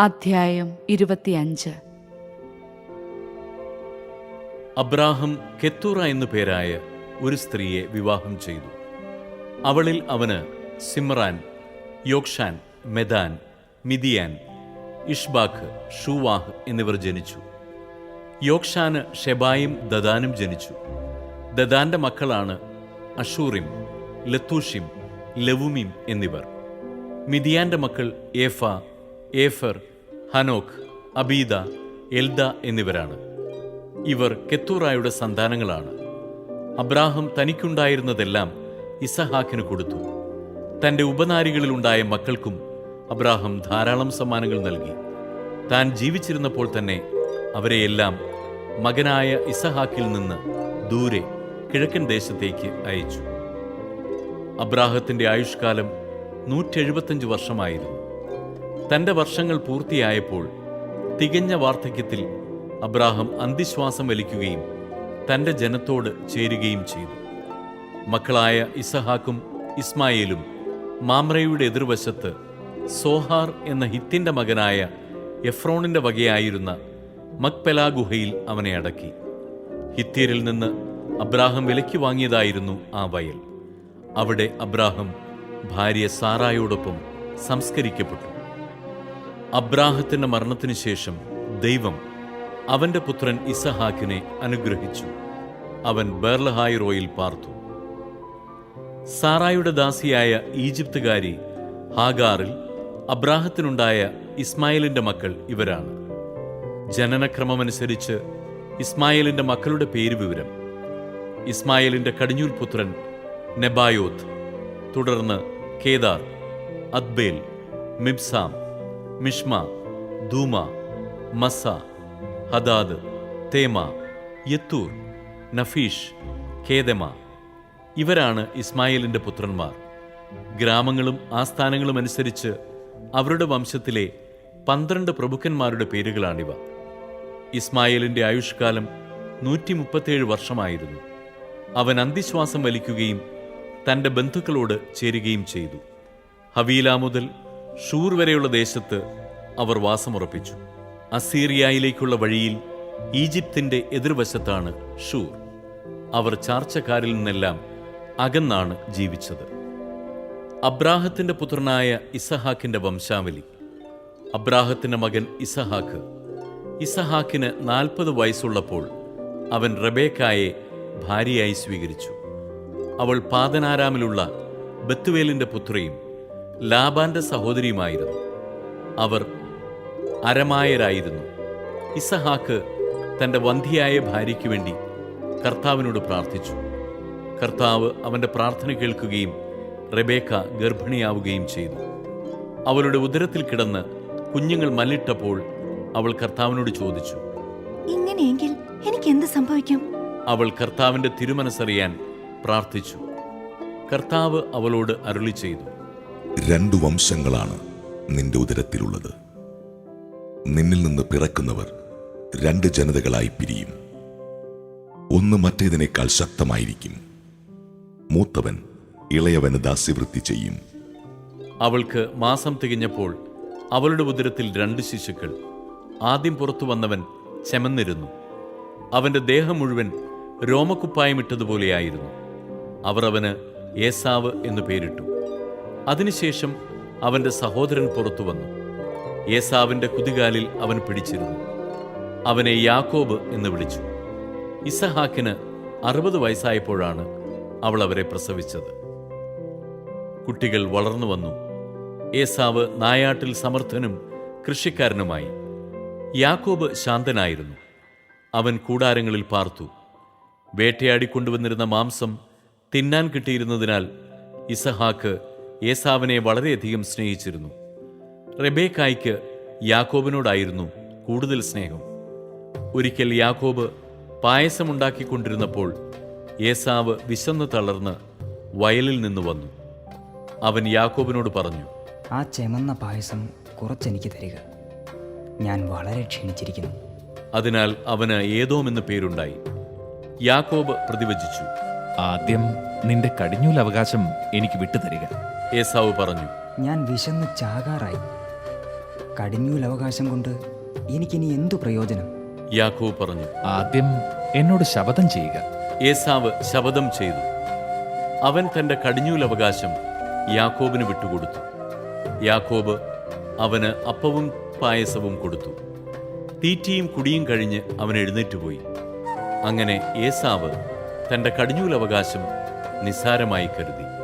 അധ്യായം ഇരുപത്തിയഞ്ച്. അബ്രാഹം കെത്തൂറ എന്നു പേരായ ഒരു സ്ത്രീയെ വിവാഹം ചെയ്തു. അവളിൽ അവന് സിമ്രാൻ യോക്ഷാൻ മെദാൻ മിതിയാൻ ഇഷ്ബാഖ് ഷൂവാഹ് എന്നിവർ ജനിച്ചു. യോക്ഷാന് ഷെബായും ദദാനും ജനിച്ചു. ദദാന്റെ മക്കളാണ് അഷൂറിം ലത്തൂഷിം ലവുമിം എന്നിവർ. മിതിയാന്റെ മക്കൾ ഏഫ ഏഫർ ഹനോക്ക് അബീദ എൽദ എന്നിവരാണ്. ഇവർ കെത്തൂറായുടെ സന്താനങ്ങളാണ്. അബ്രാഹം തനിക്കുണ്ടായിരുന്നതെല്ലാം ഇസഹാക്കിന് കൊടുത്തു. തന്റെ ഉപനാരികളിലുണ്ടായ മക്കൾക്കും അബ്രാഹം ധാരാളം സമ്മാനങ്ങൾ നൽകി. താൻ ജീവിച്ചിരുന്നപ്പോൾ തന്നെ അവരെയെല്ലാം മകനായ ഇസഹാക്കിൽ നിന്ന് ദൂരെ കിഴക്കൻ ദേശത്തേക്ക് അയച്ചു. അബ്രാഹത്തിന്റെ ആയുഷ്കാലം നൂറ്റെഴുപത്തഞ്ച് വർഷമായിരുന്നു. തന്റെ വർഷങ്ങൾ പൂർത്തിയായപ്പോൾ തികഞ്ഞ വാർദ്ധക്യത്തിൽ അബ്രാഹം അന്തിശ്വാസം വലിക്കുകയും തന്റെ ജനത്തോട് ചേരുകയും ചെയ്തു. മക്കളായ ഇസഹാക്കും ഇസ്മായേലും മാമ്രയുടെ എതിർവശത്ത് സോഹാർ എന്ന ഹിത്തിന്റെ മകനായ എഫ്രോണിന്റെ വകയായിരുന്ന മക്പെലാ ഗുഹയിൽ അവനെ അടക്കി. ഹിത്യരിൽ നിന്ന് അബ്രാഹം വിലയ്ക്ക് വാങ്ങിയതായിരുന്നു ആ വയൽ. അവിടെ അബ്രാഹം ഭാര്യ സാറായോടൊപ്പം സംസ്കരിക്കപ്പെട്ടു. അബ്രാഹത്തിന്റെ മരണത്തിന് ശേഷം ദൈവം അവന്റെ പുത്രൻ ഇസഹാക്കിനെ അനുഗ്രഹിച്ചു. അവൻ ബേർലഹായ് റോയിൽ പാർത്തു. സാറായുടെ ദാസിയായ ഈജിപ്തുകാരി ഹാഗാറിൽ അബ്രാഹത്തിനുണ്ടായ ഇസ്മായിലിന്റെ മക്കൾ ഇവരാണ്. ജനനക്രമമനുസരിച്ച് ഇസ്മായിലിന്റെ മക്കളുടെ പേര് വിവരം ഇസ്മായിലിന്റെ കടിഞ്ഞൂൽ പുത്രൻ നെബായോത്ത് തുടർന്ന് Kedar Adbeel Mibsam Mishma Dumah Massa Hadad Tema Jetur Naphish Kedemah. ഇവരാണ് ഇസ്മായിലിന്റെ പുത്രന്മാർ. ഗ്രാമങ്ങളും ആസ്ഥാനങ്ങളും അനുസരിച്ച് അവരുടെ വംശത്തിലെ പന്ത്രണ്ട് പ്രഭുക്കന്മാരുടെ പേരുകളാണിവ. ഇസ്മായിലിന്റെ ആയുഷ്കാലം നൂറ്റി മുപ്പത്തേഴ് വർഷമായിരുന്നു. അവൻ അന്തിശ്വാസം വലിക്കുകയും തന്റെ ബന്ധുക്കളോട് ചേരുകയും ചെയ്തു. ഹവീല മുതൽ ഷൂർ വരെയുള്ള ദേശത്ത് അവർ വാസമുറപ്പിച്ചു. അസീറിയയിലേക്കുള്ള വഴിയിൽ ഈജിപ്തിന്റെ എതിർവശത്താണ് ഷൂർ. അവർ ചാർച്ചക്കാരിൽ നിന്നെല്ലാം അകന്നാണ് ജീവിച്ചത്. അബ്രാഹത്തിന്റെ പുത്രനായ ഇസഹാക്കിന്റെ വംശാവലി. അബ്രാഹത്തിന്റെ മകൻ ഇസഹാക്ക്. ഇസഹാക്കിന് നാൽപ്പത് വയസ്സുള്ളപ്പോൾ അവൻ റബേക്കായെ ഭാര്യയായി സ്വീകരിച്ചു. അവൾ പാതനാരാമിലുള്ള ബത്തുവേലിന്റെ പുത്രിയും ലാബാന്റെ സഹോദരിയുമായിരുന്നു. അവർ അരമായരായിരുന്നു. ഇസഹാക്ക് തന്റെ വന്ധിയായ ഭാര്യയ്ക്ക് വേണ്ടി കർത്താവിനോട് പ്രാർത്ഥിച്ചു. കർത്താവ് അവന്റെ പ്രാർത്ഥന കേൾക്കുകയും റെബേക്ക ഗർഭിണിയാവുകയും ചെയ്തു. അവളുടെ ഉദരത്തിൽ കിടന്ന് കുഞ്ഞുങ്ങൾ മല്ലിട്ടപ്പോൾ അവൾ കർത്താവിനോട് ചോദിച്ചു ഇങ്ങനെയെങ്കിൽ എനിക്ക് എന്ത് സംഭവിക്കും? അവൾ കർത്താവിന്റെ തിരുമനസ്സറിയാൻ പ്രാർത്ഥിച്ചു. കർത്താവ് അവളോട് അരുളി ചെയ്തു രണ്ടു വംശങ്ങളാണ് നിന്റെ ഉദരത്തിലുള്ളത്. നിന്നിൽ നിന്ന് പിറക്കുന്നവർ രണ്ട് ജനതകളായി പിരിയും. ഒന്ന് മറ്റേതിനേക്കാൾ ശക്തമായിരിക്കും. മൂത്തവൻ ഇളയവന് ദാസ്യവൃത്തി ചെയ്യും. അവൾക്ക് മാസം തികഞ്ഞപ്പോൾ അവളുടെ ഉദരത്തിൽ രണ്ട് ശിശുക്കൾ. ആദ്യം പുറത്തു വന്നവൻ ചെമന്നിരുന്നു. അവന്റെ ദേഹം മുഴുവൻ രോമക്കുപ്പായമിട്ടതുപോലെയായിരുന്നു അവർ അവന് ഏസാവ് എന്നു പേരിട്ടു. അതിനുശേഷം അവന്റെ സഹോദരൻ പുറത്തു വന്നു. ഏസാവിന്റെ കുതികാലിൽ അവൻ പിടിച്ചിരുന്നു. അവനെ യാക്കോബ് എന്ന് വിളിച്ചു. ഇസഹാക്കിന് അറുപത് വയസ്സായപ്പോഴാണ് അവൾ അവരെ പ്രസവിച്ചത്. കുട്ടികൾ വളർന്നു വന്നു. ഏസാവ് നായാട്ടിൽ സമർത്ഥനും കൃഷിക്കാരനുമായി. യാക്കോബ് ശാന്തനായിരുന്നു. അവൻ കൂടാരങ്ങളിൽ പാർത്തു. വേട്ടയാടി കൊണ്ടുവന്നിരുന്ന മാംസം തിന്നാൻ കിട്ടിയിരുന്നതിനാൽ ഇസഹാക്ക് ഏസാവിനെ വളരെയധികം സ്നേഹിച്ചിരുന്നു. റെബേക്കായ്ക്ക് യാക്കോബിനോടായിരുന്നു കൂടുതൽ സ്നേഹം. ഒരിക്കൽ യാക്കോബ് പായസമുണ്ടാക്കിക്കൊണ്ടിരുന്നപ്പോൾ ഏസാവ് വിശന്ന് തളർന്ന് വയലിൽ നിന്ന് വന്നു. അവൻ യാക്കോബിനോട് പറഞ്ഞു ആ ചെമന്ന പായസം കുറച്ചെനിക്ക് തരിക. ഞാൻ വളരെ ക്ഷീണിച്ചിരിക്കുന്നു. അതിനാൽ അവന് ഏതോമെന്ന് പേരുണ്ടായി. യാക്കോബ് പ്രതിവചിച്ചു ആദ്യം നിന്റെ കടിഞ്ഞൂൽ അവകാശം എനിക്ക് വിട്ടുതരിക. ഏസാവ് പറഞ്ഞു. ഞാൻ വിശന്ന് ചാകാറായി. കടിഞ്ഞൂൽ അവകാശം കൊണ്ട് എനിക്കിനി എന്തു പ്രയോജനം? യാക്കോബ് പറഞ്ഞു. ആദ്യം എന്നോട് ശപഥം ചെയ്യുക. ഏസാവ് ശപഥം ചെയ്തു. അവൻ തന്റെ കടിഞ്ഞൂലവകാശം യാക്കോബിന് വിട്ടുകൊടുത്തു. യാക്കോബ് അവന് അപ്പവും പായസവും കൊടുത്തു. തീറ്റിയും കുടിയും കഴിഞ്ഞ് അവൻ എഴുന്നേറ്റ് പോയി. അങ്ങനെ ഏസാവ് തന്റെ കടിഞ്ഞൂലവകാശം നിസ്സാരമായി കരുതി.